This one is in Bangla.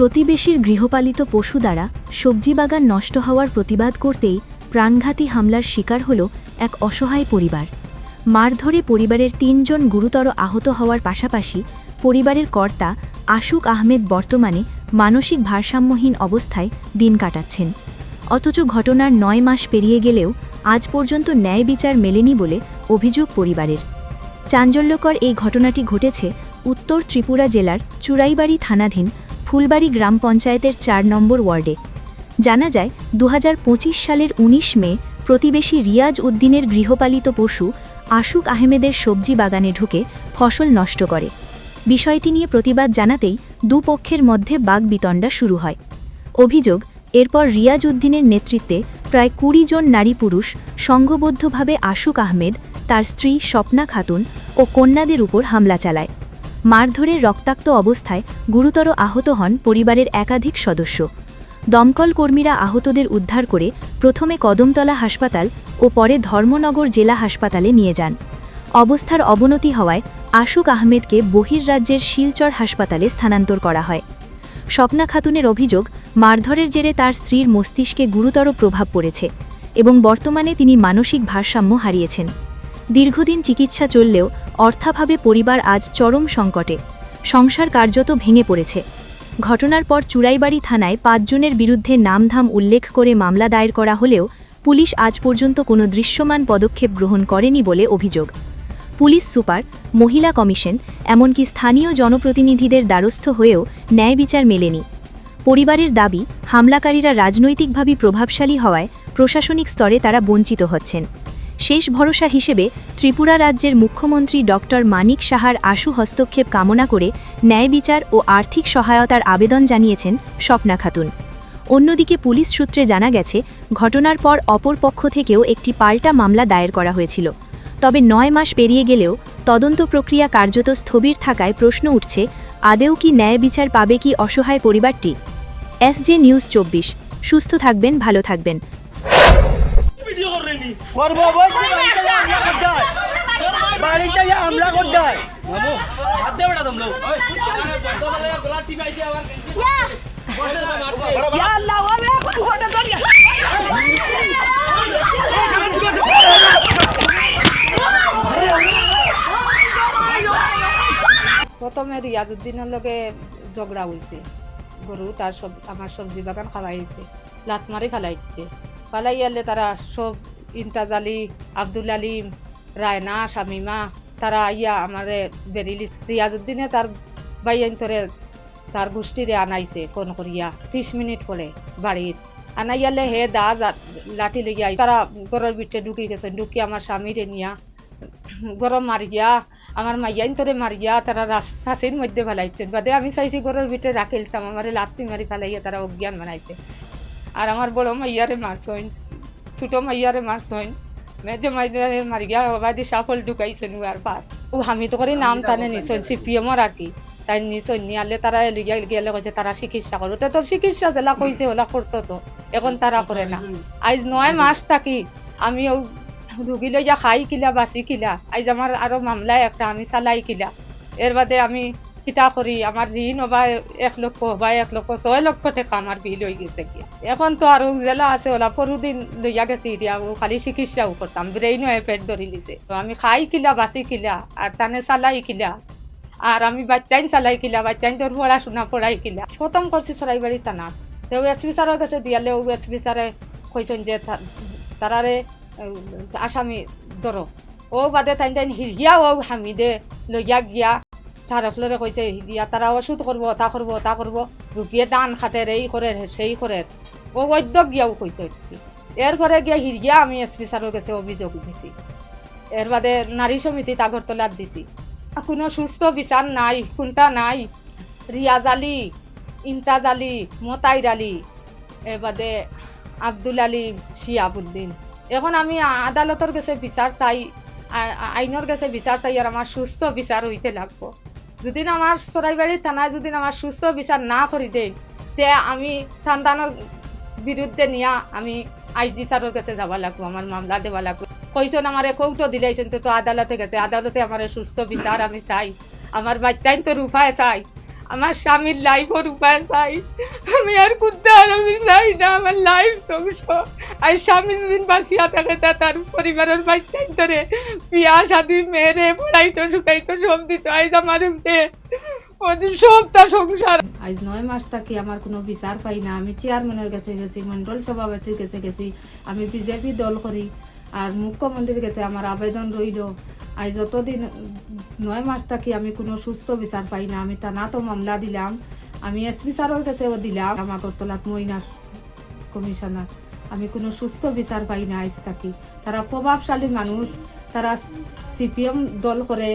প্রতিবেশীর গৃহপালিত পশু দ্বারা সবজি বাগান নষ্ট হওয়ার প্রতিবাদ করতেই প্রাণঘাতী হামলার শিকার হল এক অসহায় পরিবার। মারধরে পরিবারের তিনজন গুরুতর আহত হওয়ার পাশাপাশি পরিবারের কর্তা আশুক আহমেদ বর্তমানে মানসিক ভারসাম্যহীন অবস্থায় দিন কাটাচ্ছেন। অথচ ঘটনার নয় মাস পেরিয়ে গেলেও আজ পর্যন্ত ন্যায় বিচার মেলেনি বলে অভিযোগ পরিবারের। চাঞ্চল্যকর এই ঘটনাটি ঘটেছে উত্তর ত্রিপুরা জেলার চুরাইবাড়ি থানাধীন ফুলবাড়ি গ্রাম পঞ্চায়েতের চার নম্বর ওয়ার্ডে। জানা যায় দু হাজার পঁচিশ সালের ১৯ মে প্রতিবেশী রিয়াজ উদ্দিনের গৃহপালিত পশু আশুক আহমেদের সবজি বাগানে ঢুকে ফসল নষ্ট করে। বিষয়টি নিয়ে প্রতিবাদ জানাতেই দুপক্ষের মধ্যে বাগবিতণ্ডা শুরু হয়। অভিযোগ, এরপর রিয়াজ উদ্দিনের নেতৃত্বে প্রায় কুড়ি জন নারী পুরুষ সংঘবদ্ধভাবে আশুক আহমেদ, তার স্ত্রী স্বপ্না খাতুন ও কন্যাদের উপর হামলা চালায়। মারধরের রক্তাক্ত অবস্থায় গুরুতর আহত হন পরিবারের একাধিক সদস্য। দমকল কর্মীরা আহতদের উদ্ধার করে প্রথমে কদমতলা হাসপাতাল ও পরে ধর্মনগর জেলা হাসপাতালে নিয়ে যান। অবস্থার অবনতি হওয়ায় আশুক আহমেদকে বহির্রাজ্যের শিলচর হাসপাতালে স্থানান্তর করা হয়। স্বপ্না খাতুনের অভিযোগ, মারধরের জেরে তার স্ত্রীর মস্তিষ্কে গুরুতর প্রভাব পড়েছে এবং বর্তমানে তিনি মানসিক ভারসাম্য হারিয়েছেন। দীর্ঘদিন চিকিৎসা চললেও অর্থাভাবে পরিবার আজ চরম সংকটে। সংসার কার্যত ভেঙে পড়েছে। ঘটনার পর চুড়াইবাড়ি থানায় পাঁচজনের বিরুদ্ধে নামধাম উল্লেখ করে মামলা দায়ের করা হলেও পুলিশ আজ পর্যন্ত কোনো দৃশ্যমান পদক্ষেপ গ্রহণ করেনি বলে অভিযোগ। পুলিশ সুপার, মহিলা কমিশন, এমনকি স্থানীয় জনপ্রতিনিধিদের দ্বারস্থ হয়েও ন্যায় বিচার মেলেনি। পরিবারের দাবি, হামলাকারীরা রাজনৈতিকভাবে প্রভাবশালী হওয়ায় প্রশাসনিক স্তরে তারা বঞ্চিত হচ্ছেন। শেষ ভরসা হিসেবে ত্রিপুরা রাজ্যের মুখ্যমন্ত্রী ডক্টর মানিক সাহার আশু হস্তক্ষেপ কামনা করে ন্যায় বিচার ও আর্থিক সহায়তার আবেদন জানিয়েছেন স্বপ্না খাতুন। অন্যদিকে পুলিশ সূত্রে জানা গেছে, ঘটনার পর অপর পক্ষ থেকেও একটি পাল্টা মামলা দায়ের করা হয়েছিল। তবে নয় মাস পেরিয়ে গেলেও তদন্ত প্রক্রিয়া কার্যত স্থবির থাকায় প্রশ্ন উঠছে আদেও কি ন্যায় বিচার পাবে কি অসহায় পরিবারটি? এসজে নিউজ চব্বিশ। সুস্থ থাকবেন, ভালো থাকবেন। করব বাড়িতে হামলা করতে হয়। প্রথমে রিয়াজুদ্দিনের লগে ঝগড়া হয়েছে গরু তার সব আমার সবজি বাগান খাওয়াইছে লাত মারি ফেলাইছে। ফালাই আলে তারা সব ইন্তাজ আলী, আব্দুল আলিম রায়না, শামিমা, তারা আইয়া আমারে বেরিলি রিয়াজুদ্দিনে তার বাইয়ান্তরে তার গোষ্ঠীরে আনাইছে, ফোন করিয়া। ত্রিশ মিনিট পরে বাড়ির আনাইয়ালে হে দা লাঠি লইয়া তারা ঘরের ভিতরে ঢুকি গেছে ঢুকি আমার স্বামীরে নিয়া গরম মারিয়া, আমার মাইয়াইন তোরে মারিয়া তারা শাসির মধ্যে ফেলাইছে বাদে আমি চাইছি ঘরের ভিতরে রাখিলতাম, আমার লাত্তি মারি ফেলাইয়া তারা অজ্ঞান বানাইছে। আর আমার বড় মাইয়ারে মারছইন ছোট মাইয়ারে মারছইন মেজে মাইয়ারে মারিয়া বাদে সাফল ঢুকাইছে আর পার ও আমি তো করে নাম টানে নিছইন সিপিএমর আর কি তাই নিছইন নিয়ালে তারা লিগিয়া গেলে কইছে তারা চিকিৎসা করো তো তোর চিকিৎসা জেলা কইছে ওলা করতো তো এখন তারা করে না আজ নয় মাস থাকি আমি ও রুগী লইয়া খাই কিলা বাঁচি কিলা আইজ আমার আরও মামলা একটা আমি চালাই কিলা এর বাদে আমি কিতা করি আমার ঋণ হবা এক লক্ষ হবা এক লক্ষ, ছয় লক্ষ টাকা আমার বিল হয়ে গেছে কি? এখন তো আরও জেলা আছে ওলা পরুদিন লইয়া গেছি ও খালি চিকিৎসাও করতাম ব্রেইন হয়ে পেট ধরি লিছে। তো আমি খাই কিলা, বাঁচি কিলা আর তানে চালাই কিলা আর আমি বাচ্চাইন চালাই কিলা বাচ্চাইন তোর পড়াশোনা পড়াই কিলা। প্রথম করছি চড়াইবাড়ি টানাত তো এস পি স্যারের কাছে দিয়ালে ও এস পি স্যারে কইছেন যে তারারে আসামি ধরো ও বাদে টাইম টাইম হিরিয়া ও হামিদে লইয়া গিয়া। সারফলরে কইছে হিরিয়া তারা ওষুধ করব তা করব তা করব রুপিয়ে টান খাটে এই করে সেই করে ও বৈদ্য গিয়াও কইছে এরপরে গিয়া হিরিয়া আমি এস পি স্যারের কাছে অভিযোগ দিছি এর বাদে নারী সমিতি আগরতলার দিছি। কোনো সুস্থ বিচার নাই কোনটা নাই। রিয়াজ আলী ইন্তাজ আলী মতাইর আলী এর বাদে আব্দুল আলী শিয়াবুদ্দিন। এখন আমি আদালতের কাছে বিচার চাই আইনের কাছে বিচার চাই আর আমার সুস্থ বিচার হইতে লাগবো। যদি আমার সরাইবাড়ি থানায় যদি আমার সুস্থ বিচার না করি দেয়, তে আমি থানদানোর বিরুদ্ধে নিয়া আমি আইজি স্যারের কাছে যাবা লাগবো আমার মামলা দেওয়া লাগবে। কইছেন আমার কৌটো দিলাইছেন তো আদালতে গেছে। আদালতে আমার সুস্থ বিচার আমি চাই আমার বাচ্চাই তো রূপায় চাই। আমার স্বামীর লাইফের উপায় চাই। আমি আর কুত্তে আর আমি চাই না, আমার লাইফ ধ্বংস। আর স্বামী যেদিন বাসিয়া থাকে তা তার পরিবারের বাচ্চাই ধরে বিয়া, শাদি মেয়েরে পড়াইতো, শুকাইতো সব দিত, আইজ আমার মেয়ে ওদের সব তার সংসার। আজ নয় মাস থাকি আমার কোনো বিচার পাই না। আমি চেয়ারম্যানের কাছে গেছি মন্ডল সভাপতির কাছে গেছি। আমি বিজেপি দল করি। আর মুখ্যমন্ত্রীর কাছে আমার আবেদন রইল। আজ যতদিন, নয় মাস থাকি আমি কোনো সুস্থ বিচার পাই না। আমি তা মামলা দিলাম, আমি এসপি স্যারের কাছেও দিলাম আগরতলাত মইনার কমিশনার। আমি কোনো সুস্থ বিচার পাই না আজ থাকি। তারা প্রভাবশালী মানুষ, তারা সিপিএম দল করে